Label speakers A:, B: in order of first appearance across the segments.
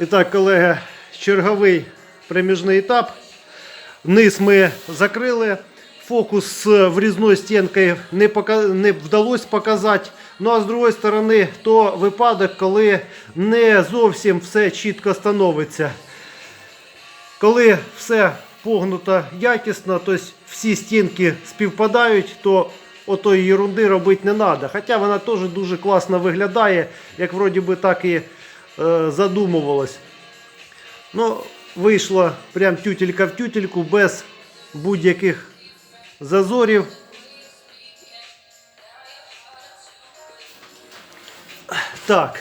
A: І так, колеги, черговий проміжний етап. Низ ми закрили. Фокус з врізною стінкою не, пока... не вдалося показати. Ну а з другої сторони, то випадок, коли не зовсім все чітко становиться. Коли все погнуто якісно, тобто всі стінки співпадають, то отої ерунди робити не треба. Хоча вона теж дуже класно виглядає, як вроді би так і задумувалось. Ну, вийшло прям тютелька в тютельку без будь-яких зазорів. Так.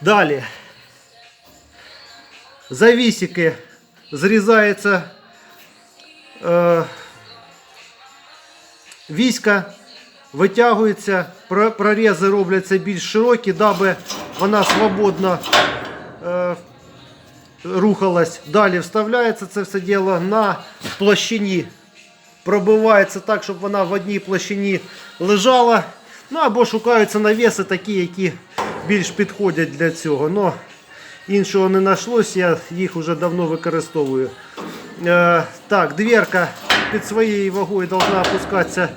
A: Далі. Завісики зрізається е, віська, витягується, про- прорізи робляться більш широкі, даби вона свободно е, рухалась. Далі вставляється це все діло на площині. Пробивається так, щоб вона в одній площині лежала. Ну або шукаються навіси такі, які більш підходять для цього. Но іншого не знайшлось, я їх вже давно використовую. Е, так, дверка під своєю вагою повинна опускатися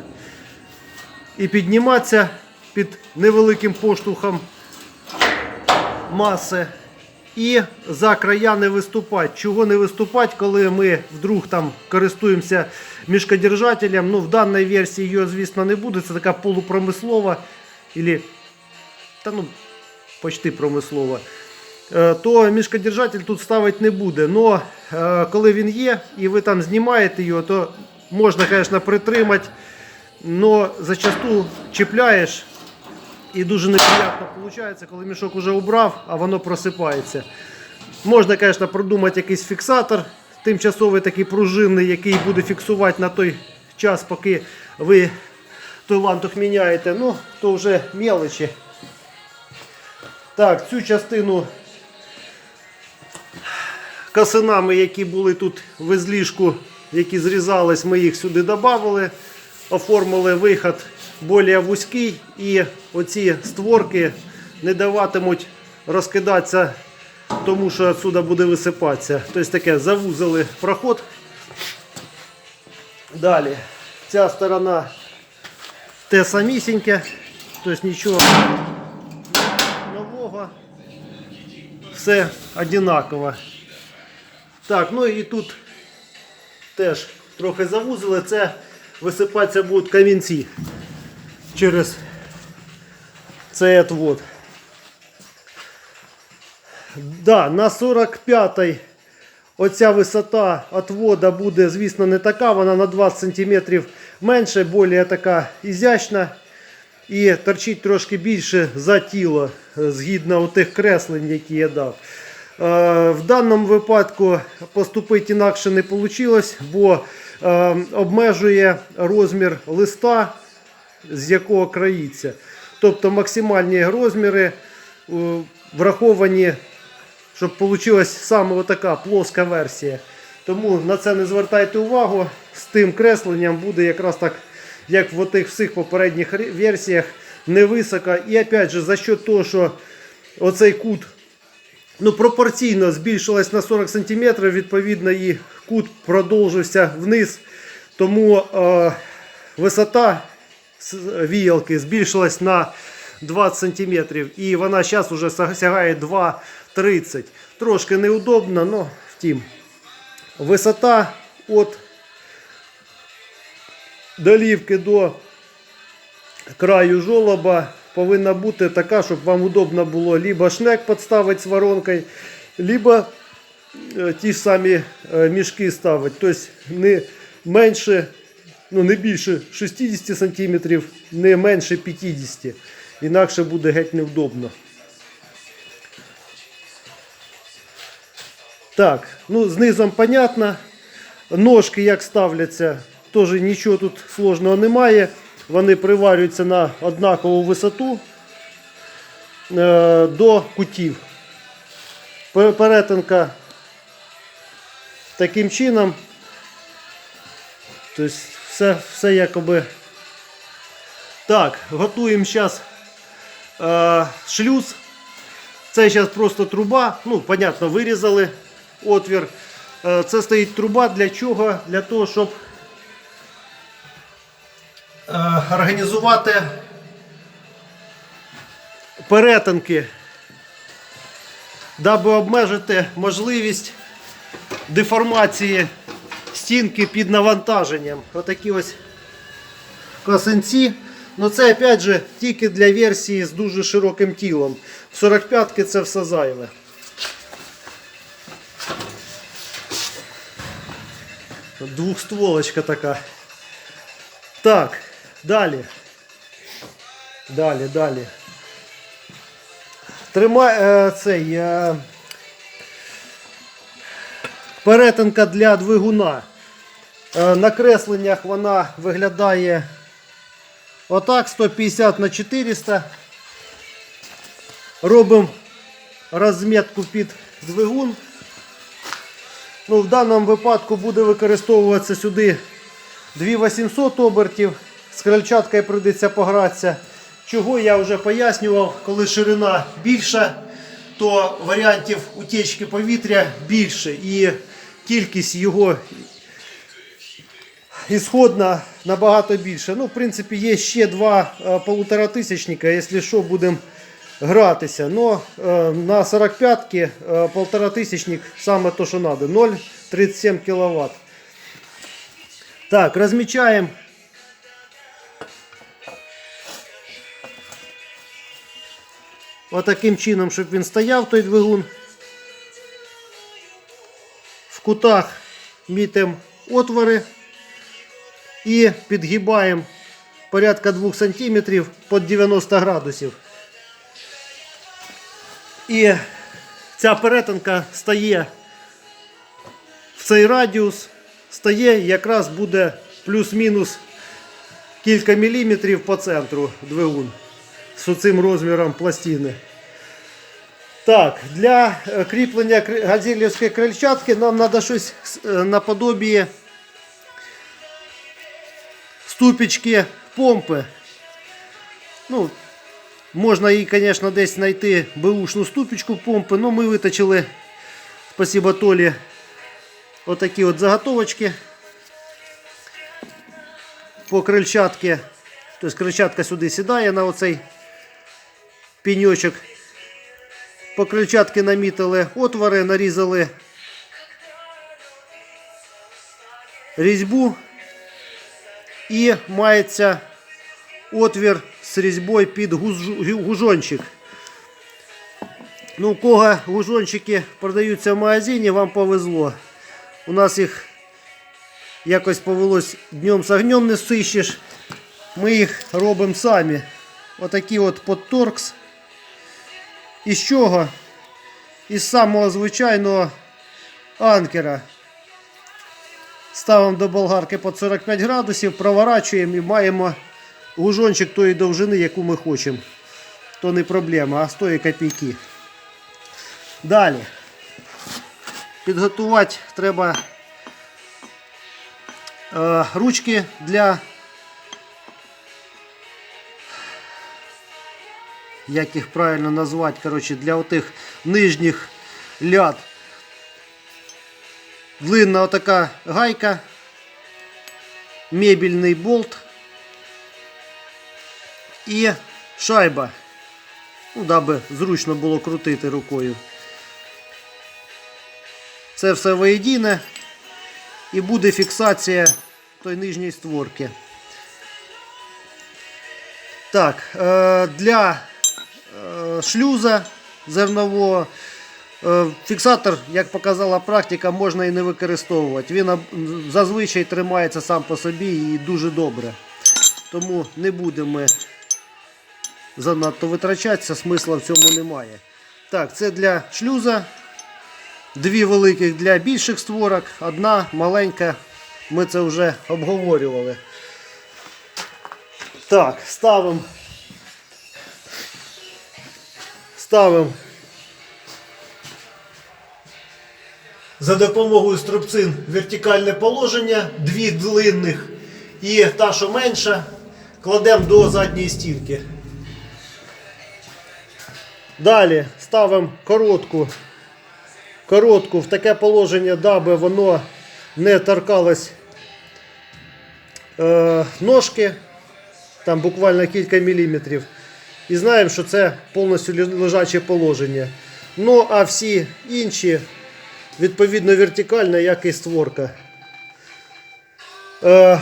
A: і підніматися під невеликим поштовхом маси. І за края не виступати. Чого не виступати, коли ми вдруг там користуємося мішкодержателем. Ну, в даній версії його, звісно, не буде. Це така полупромислова, ілі, та ну, почти промислова. Е, То мішкодержатель тут ставити не буде. Но е, коли він є і ви там знімаєте його, то можна, звісно, притримати. Но зачасту чіпляєш і дуже неприємно виходить, коли мішок вже убрав, а воно просипається. Можна, звісно, продумати якийсь фіксатор, тимчасовий такий пружинний, який буде фіксувати на той час, поки ви той лантух міняєте. Ну, то вже мелочі. Так, цю частину касинами, які були тут в ізліжку, які зрізались, ми їх сюди додали, оформили виход більш вузький і оці створки не даватимуть розкидатися, тому що відсюди буде висипатися. Тобто таке завузили проход. Далі, ця сторона те самісіньке, тобто нічого нового, все однаково. Так, ну і тут теж трохи завузили. Це висипатися будуть камінці через цей отвод. Да, на 45-й оця висота отвода буде, звісно, не така, вона на 20 см менше, більш така ізящна. І торчить трошки більше за тіло, згідно тих креслень, які я дав. Е, В даному випадку поступити інакше не вийшло, бо е, обмежує розмір листа, з якого країться. Тобто максимальні розміри враховані, щоб вийшла саме така плоска версія. Тому на це не звертайте увагу. З тим кресленням буде якраз так, як в отих всіх попередніх версіях, невисока. І опять же, за счет того, що оцей кут ну, пропорційно збільшилась на 40 см, відповідно, і кут продовжився вниз. Тому е, висота віялки збільшилась на 20 см. І вона зараз вже сягає 2,30 Трошки неудобно, але втім. Висота від долівки до краю жолоба повинна бути така, щоб вам удобно було либо шнек підставити з воронкою, либо е, ті ж самі е, мішки ставити. Тобто не менше, ну не більше 60 см, не менше 50 Інакше буде геть невдобно. Так, ну знизом понятно. Ножки як ставляться, теж нічого тут сложного немає. Вони приварюються на однакову висоту е, до кутів. Перетинка таким чином. Тобто все, все якоби. Так, готуємо зараз е, шлюз. Це Це зараз просто труба. Ну, понятно, вирізали отвір. Е, Це стоїть труба для чого? Для того, щоб е, організувати перетинки, даби обмежити можливість деформації стінки під навантаженням. Отакі ось косинці. Ну це опять же тільки для версії з дуже широким тілом. В 45-ки це все зайве. Двухстволочка така. Так, далі. Далі, далі. Тримай е, цей. Е, перетинка для двигуна. Е, на кресленнях вона виглядає отак 150 на 400. Робимо розмітку під двигун. Ну, в даному випадку буде використовуватися сюди 2800 обертів. З крильчаткою прийдеться погратися. Чого я вже пояснював, коли ширина більша, то варіантів утечки повітря більше і кількість його ісходна набагато більше. Ну, в принципі, є ще два е, полуторатисячника, якщо що, будемо гратися. Но е, на 45-ки е, полуторатисячник саме то, що треба. 0,37 кВт. Так, розмічаємо. Отаким чином, щоб він стояв, той двигун. В кутах мітимо отвори і підгибаємо порядка 2 см під 90 градусів. І ця перетинка стає в цей радіус, стає якраз буде плюс-мінус кілька міліметрів по центру двигун з цим розміром пластини. Так, для е, кріплення газелівської крильчатки нам треба щось е, наподобіє ступічки помпи. Ну, можна її, звісно, десь знайти беушну ступічку помпи, але ми виточили, спасибо Толі, отакі от заготовочки по крильчатці. Тобто крильчатка сюди сідає на оцей піньочок. По крильчатки намітили отвори, нарізали різьбу і мається отвір з різьбою під гужончик. Ну, у кого гужончики продаються в магазині, вам повезло. У нас їх якось повелось днем з огнем не сищеш. Ми їх робимо самі. Отакі от подторкс. Із чого? Із самого звичайного анкера. Ставимо до болгарки під 45 градусів, проворачуємо і маємо гужончик тої довжини, яку ми хочемо. То не проблема, а стоїть копійки. Далі. Підготувати треба е, ручки для як їх правильно назвати, коротше, для отих нижніх ляд. Длинна отака гайка, мебельний болт і шайба. Ну, даби зручно було крутити рукою. Це все воєдине і буде фіксація той нижньої створки. Так, е, для е, шлюза зернового фіксатор, як показала практика, можна і не використовувати. Він зазвичай тримається сам по собі і дуже добре. Тому не будемо занадто витрачатися, смисла в цьому немає. Так, це для шлюза. Дві великих для більших створок, одна маленька. Ми це вже обговорювали. Так, ставимо. Ставимо за допомогою струбцин вертикальне положення, дві длинних і та, що менша, кладемо до задньої стінки. Далі ставимо коротку, коротку в таке положення, даби воно не торкалось е, ножки, там буквально кілька міліметрів. І знаємо, що це повністю лежаче положення. Ну, а всі інші, відповідно, вертикально, як і створка. Е,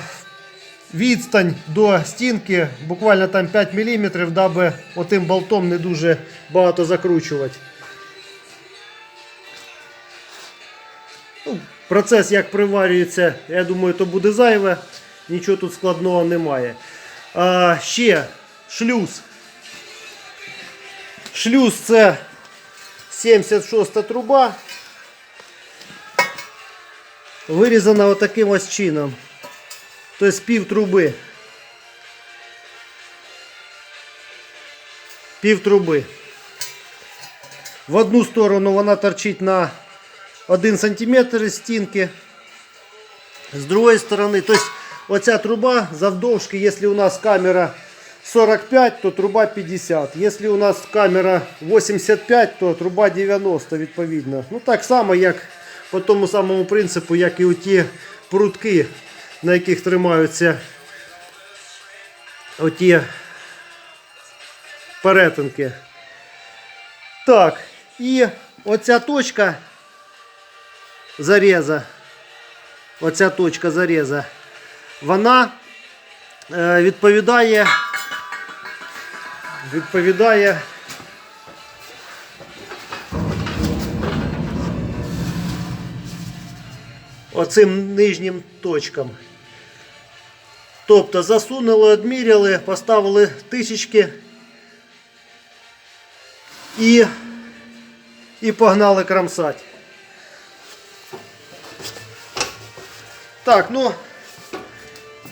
A: відстань до стінки буквально там 5 мм, даби отим болтом не дуже багато закручувати. Ну, процес як приварюється, я думаю, то буде зайве. Нічого тут складного немає. А, ще шлюз. Шлюз це 76 труба. Вирізана отаким ось чином. Тобто пів труби. Пів труби. В одну сторону вона торчить на 1 см із стінки. З другої сторони, тобто оця труба завдовжки, якщо у нас камера 45, то труба 50. Якщо у нас камера 85, то труба 90 відповідно. Ну так само, як по тому самому принципу, як і у ті прутки, на яких тримаються оті перетинки. Так, і оця точка зареза, оця точка зареза, вона е, відповідає, відповідає оцим нижнім точкам. Тобто засунули, відміряли, поставили тисячки і, і погнали кромсати. Так, ну,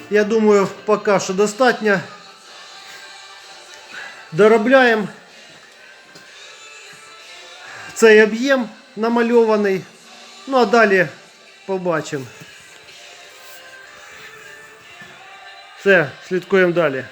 A: я думаю, поки що достатньо. Доробляємо цей об'єм намальований. Ну а далі побачимо. Все, слідкуємо далі.